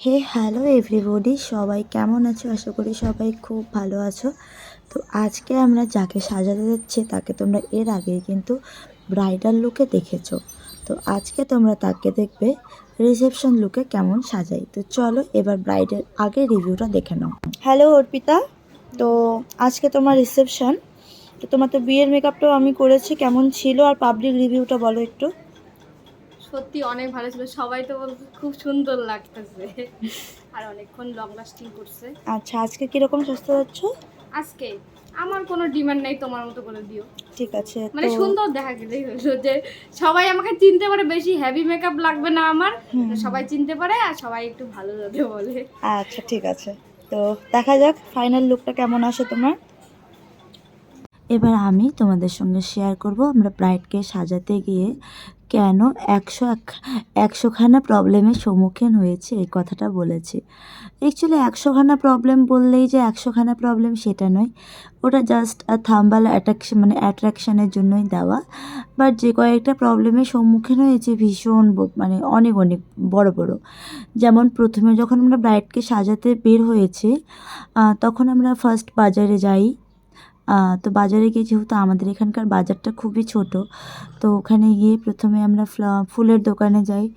হে, hello everybody, সবাই কেমন আছো? আশা করি সবাই খুব ভালো আছো। তো আজকে আমরা যাকে সাজাতে যাচ্ছি, তাকে তোমরা এর আগে কিন্তু ব্রাইডাল লুকে দেখেছ। তো আজকে তোমরা তাকে দেখবে রিসেপশন লুকে কেমন সাজাই। তো চলো এবার ব্রাইডের আগে রিভিউটা দেখে নাও। হ্যালো অর্পিতা, তো আজকে তোমার রিসেপশন। তো তোমার তো বিয়ের মেকআপটাও আমি করেছি, কেমন ছিল? আর পাবলিক রিভিউটা বলো একটু। সত্যি অনেক ভালো ছিল। সবাই তো বলছে খুব সুন্দর লাগতেছে। আর অনেকক্ষণ লং লাস্টিং করছে। আচ্ছা আজকে কীরকম সাজতে যাচ্ছ? আজকে আমার কোনো ডিমান্ড নেই তোমার মতো করে দিও। ঠিক আছে মানে সুন্দর দেখা গেলেই হলো যে সবাই আমাকে চিনতে পারে বেশি হেভি মেকআপ লাগবে না আমার। সবাই চিনতে পারে আর সবাই একটু ভালো যাতে বলে। আচ্ছা ঠিক আছে। তো দেখা যাক ফাইনাল লুকটা কেমন আসে তোমার? এবার আমি তোমাদের সঙ্গে শেয়ার করব। আমরা ব্রাইডকে সাজাতে গিয়ে কেন একশো একশোখানা প্রবলেমের সম্মুখীন হয়েছে? এই কথাটা বলেছি। অ্যাকচুয়ালি একশোখানা প্রবলেম বললেই যে একশোখানা প্রবলেম সেটা নয়। ওটা জাস্ট থাম্বাল অ্যাট্রাকশন মানে অ্যাট্রাকশনের জন্যই দেওয়া। বাট যে কয়েকটা প্রবলেমের সম্মুখীন হয়েছে ভীষণ মানে অনেক অনেক বড় বড়। যেমন প্রথমে যখন আমরা ব্রাইডকে সাজাতে বের হয়েছে তখন আমরা ফার্স্ট বাজারে যাই। তো বাজারে গিয়ে যেহেতু আমাদের এখানকার বাজারটা খুবই ছোট, তো ওখানে গিয়ে প্রথমে আমরা ফ্লা- ফুলের দোকানে যাই।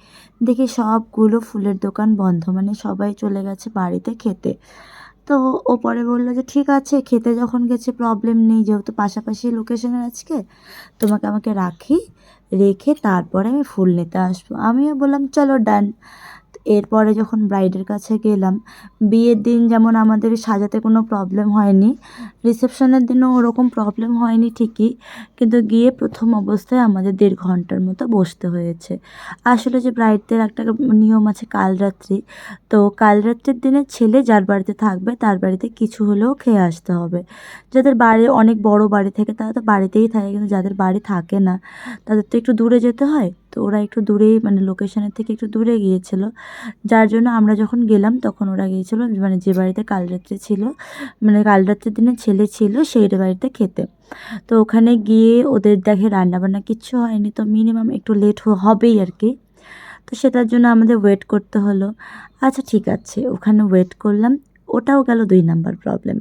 দেখি সবগুলো ফুলের দোকান বন্ধ মানে সবাই চলে গেছে বাড়িতে খেতে। তো ও পরে বলল যে, ঠিক আছে, খেতে যখন গেছে প্রবলেম নেই, যেহেতু পাশাপাশি লোকেশনে আজকে, তোমাকে আমাকে রাখি, রেখে তারপরে আমি ফুল নিতে আসব। আমিও বললাম, চলো ডান এরপরে যখন ব্রাইডের কাছে গেলাম, বিয়ের দিন যেমন আমাদের সাজাতে কোনো প্রবলেম হয়নি রিসেপশনের দিনও ওরকম প্রবলেম হয়নি ঠিকই, কিন্তু গিয়ে প্রথম অবস্থায় আমাদের দেড় ঘণ্টার মতো বসতে হয়েছে। আসলে যে ব্রাইডদের একটা নিয়ম আছে কাল রাত্রি, তো কাল রাত্রির দিনে ছেলে যার বাড়িতে থাকবে তার বাড়িতে কিছু হলেও খেয়ে আসতে হবে। যাদের বাড়ি, অনেক বড় বাড়ি থাকে তারা তো বাড়িতেই থাকে, কিন্তু যাদের বাড়ি থাকে না, তাদের তো একটু দূরে যেতে হয়, তো ওরা একটু দূরেই মানে লোকেশনের থেকে একটু দূরে গিয়েছিল। যার জন্য আমরা যখন গেলাম তখন ওরা গিয়েছিল মানে যে বাড়িতে কাল রাত্রে ছিল মানে কাল রাত্রের দিনে ছেলে ছিল সেই বাড়িতে খেতে। তো ওখানে গিয়ে ওদের দেখে রান্নাবান্না কিচ্ছু হয়নি, তো মিনিমাম একটু লেট হবেই আর কি। তো সেটার জন্য আমাদের ওয়েট করতে হলো। আচ্ছা ঠিক আছে, ওখানে ওয়েট করলাম, ওটাও গেল দুই নাম্বার প্রবলেম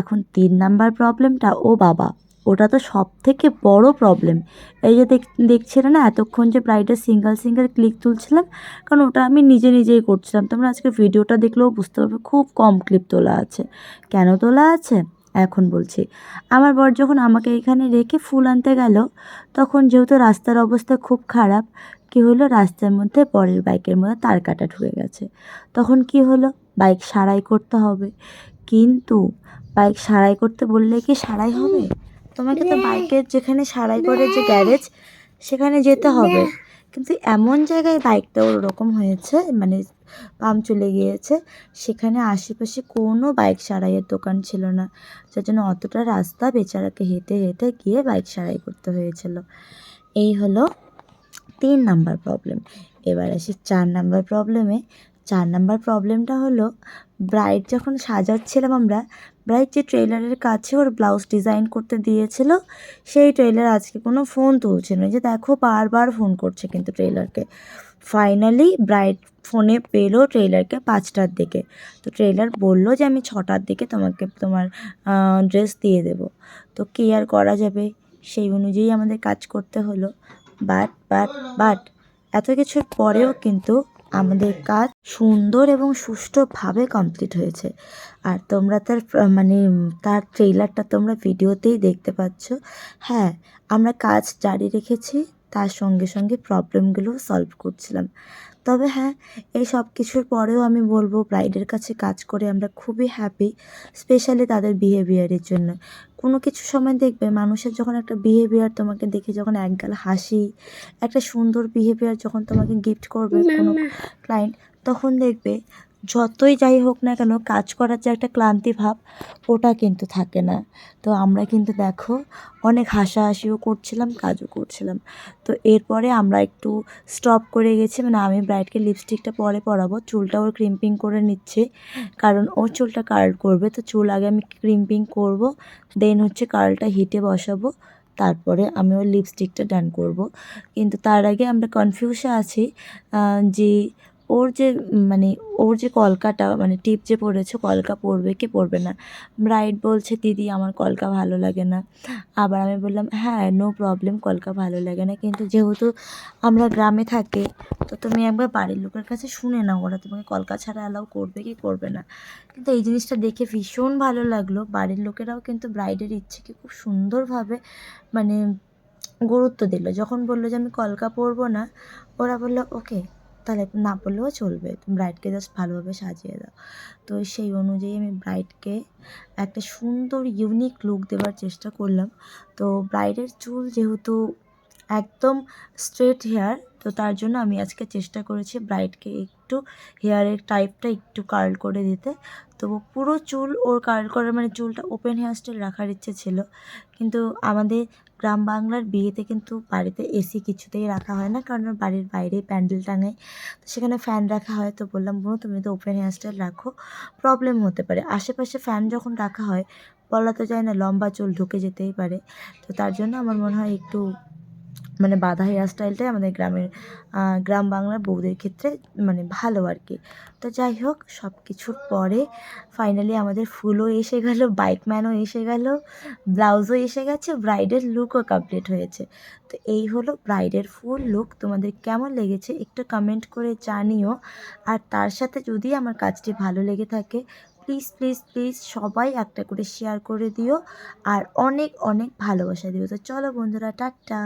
এখন তিন নাম্বার প্রবলেমটা ও বাবা। ওটা তো সব থেকে বড় প্রবলেম এই যে দেখ, দেখছিলে না এতক্ষণ যে ব্রাইডের সিঙ্গেল সিঙ্গেল ক্লিক তুলছিলাম? কারণ ওটা আমি নিজে নিজেই করছিলাম। তোমরা আজকে ভিডিওটা দেখলেও বুঝতে পারবে খুব কম ক্লিপ তোলা আছে। কেন তোলা আছে? এখন বলছি। আমার বর যখন আমাকে এখানে রেখে ফুল আনতে গেল, তখন যেহেতু রাস্তার অবস্থা খুব খারাপ, কি হলো? রাস্তার মধ্যে পরের বাইকের মধ্যে তার কাটা ঢুকে গেছে। তখন কি হলো? বাইক সারাই করতে হবে। কিন্তু বাইক সারাই করতে বললে কি সারাই হবে? তোমাকে তো বাইকের যেখানে সারাই করে যে গ্যারেজ সেখানে যেতে হবে। কিন্তু এমন জায়গায় বাইকটা ওরকম হয়েছে মানে পাম্প চলে গিয়েছে সেখানে আশেপাশে কোনো বাইক সারাইয়ের দোকান ছিল না। যার জন্য অতটা রাস্তা বেচারাকে হেঁটে হেঁটে গিয়ে বাইক সারাই করতে হয়েছিল। এই হলো তিন নাম্বার প্রবলেম এবার আসি চার নাম্বার প্রবলেমে চার নাম্বার প্রবলেমটা হলো ব্রাইড যখন সাজাচ্ছিলাম আমরা ব্রাইড যে ট্রেলারের কাছে ওর ব্লাউজ ডিজাইন করতে দিয়েছিল, সেই ট্রেলার আজকে কোনো ফোন তুলছে না। যে দেখো বারবার ফোন করছে কিন্তু ট্রেলারকে ফাইনালি ব্রাইড ফোনে পেল ট্রেলারকে পাঁচটার দিকে। তো ট্রেলার বলল যে আমি ছটার দিকে তোমাকে তোমার ড্রেস দিয়ে দেবো। তো কি আর করা যাবে? সেই অনুযায়ী আমাদের কাজ করতে হলো। বাট বাট বাট, এত কিছুর পরেও কিন্তু আমাদের কাজ সুন্দর এবং সুষ্ঠুভাবে কমপ্লিট হয়েছে। আর তোমরা তার মানে তার ট্রেইলারটা তোমরা ভিডিওতেই দেখতে পাচ্ছ। হ্যাঁ আমরা কাজ জারি রেখেছি। তার সঙ্গে সঙ্গে প্রবলেমগুলো সলভ করছিলাম। তবে হ্যাঁ এই সব কিছুর পরেও আমি বলব ব্রাইডের কাছে কাজ করে আমরা খুবই হ্যাপি স্পেশালি তাদের বিহেভিয়ারের জন্য। কোনো কিছু সময় দেখবে মানুষের যখন একটা বিহেভিয়ার তোমাকে দেখে যখন একগাল হাসি একটা সুন্দর বিহেভিয়ার যখন তোমাকে গিফট করবে কোনো ক্লায়েন্ট তখন দেখবে যতই যাই হোক না কেন, কাজ করার যে একটা ক্লান্তি ভাব, ওটা কিন্তু থাকে না। তো আমরা কিন্তু দেখো, অনেক হাসাহাসিও করছিলাম, কাজও করছিলাম। তো এরপরে আমরা একটু স্টপ করে গেছি মানে আমি ব্রাইডকে লিপস্টিকটা পরে পরাবো। চুলটা ওর ক্রিম্পিং করে নিচ্ছে, কারণ ওর চুলটা কার্ল করবে। তো চুল আগে আমি ক্রিম্পিং করব দেন হচ্ছে কার্লটা হিটে বসাবো, তারপরে আমি ওর লিপস্টিকটা ডান করব। কিন্তু তার আগে আমরা কনফিউশে আছি যে ওর যে মানে ওর যে কলকাটা মানে টিপ যে পড়েছে, কলকা পরবে কি পরবে না। ব্রাইড বলছে, দিদি, আমার কলকা ভালো লাগে না। আবার আমি বললাম হ্যাঁ নো প্রবলেম কলকা ভালো লাগে না। কিন্তু যেহেতু আমরা গ্রামে থাকি, তো তুমি একবার বাড়ির লোকের কাছে শুনে নাও, ওরা তোমাকে কলকা ছাড়া অ্যালাউ করবে কি করবে না। কিন্তু এই জিনিসটা দেখে ভীষণ ভালো লাগল। বাড়ির লোকেরাও কিন্তু ব্রাইডের ইচ্ছেকে খুব সুন্দরভাবে মানে গুরুত্ব দিল। যখন বলল যে, আমি কলকা পরবো না, ওরা বলল ওকে তাহলে না পরলেও চলবে। ব্রাইডকে জাস্ট ভালোভাবে সাজিয়ে দাও। তো সেই অনুযায়ী আমি ব্রাইডকে একটা সুন্দর ইউনিক লুক দেওয়ার চেষ্টা করলাম। তো ব্রাইডের চুল যেহেতু একদম স্ট্রেট হেয়ার তো তার জন্য আমি আজকে চেষ্টা করেছি ব্রাইডকে একটু হেয়ারের টাইপটা একটু কার্ল করে দিতে। তো পুরো চুল ওর কার্ল করার মানে চুলটা ওপেন হেয়ার স্টাইল রাখার ইচ্ছে ছিল। কিন্তু আমাদের গ্রাম বাংলার বিয়েতে কিন্তু বাড়িতে এসি কিছুতেই রাখা হয় না, কারণ বাড়ির বাইরে প্যান্ডেল টাঙায়। তো সেখানে ফ্যান রাখা হয়, তো বললাম, বোন, তুমি তো ওপেন হেয়ার স্টাইল রাখো প্রবলেম হতে পারে। আশেপাশে ফ্যান যখন রাখা হয়, বলা তো যায় না, লম্বা চুল ঢুকে যেতেই পারে। তো তার জন্য আমার মনে হয় একটু মানে বাঁধা হেয়ার স্টাইলটাই আমাদের গ্রামের গ্রাম বাংলার বউদের ক্ষেত্রে মানে ভালো আর কি। তো যাই হোক সব কিছুর পরে ফাইনালি আমাদের ফুলও এসে গেল বাইকম্যানও এসে গেল, ব্লাউজও এসে গেছে ব্রাইডের লুকও কমপ্লিট হয়েছে। তো এই হলো ব্রাইডের ফুল লুক তোমাদের কেমন লেগেছে একটু কমেন্ট করে জানিও। আর তার সাথে যদি আমার কাজটি ভালো লেগে থাকে প্লিজ প্লিজ প্লিজ সবাই একটা করে শেয়ার করে দিও। আর অনেক অনেক ভালোবাসা দিও। তো চলো বন্ধুরা, টাটা।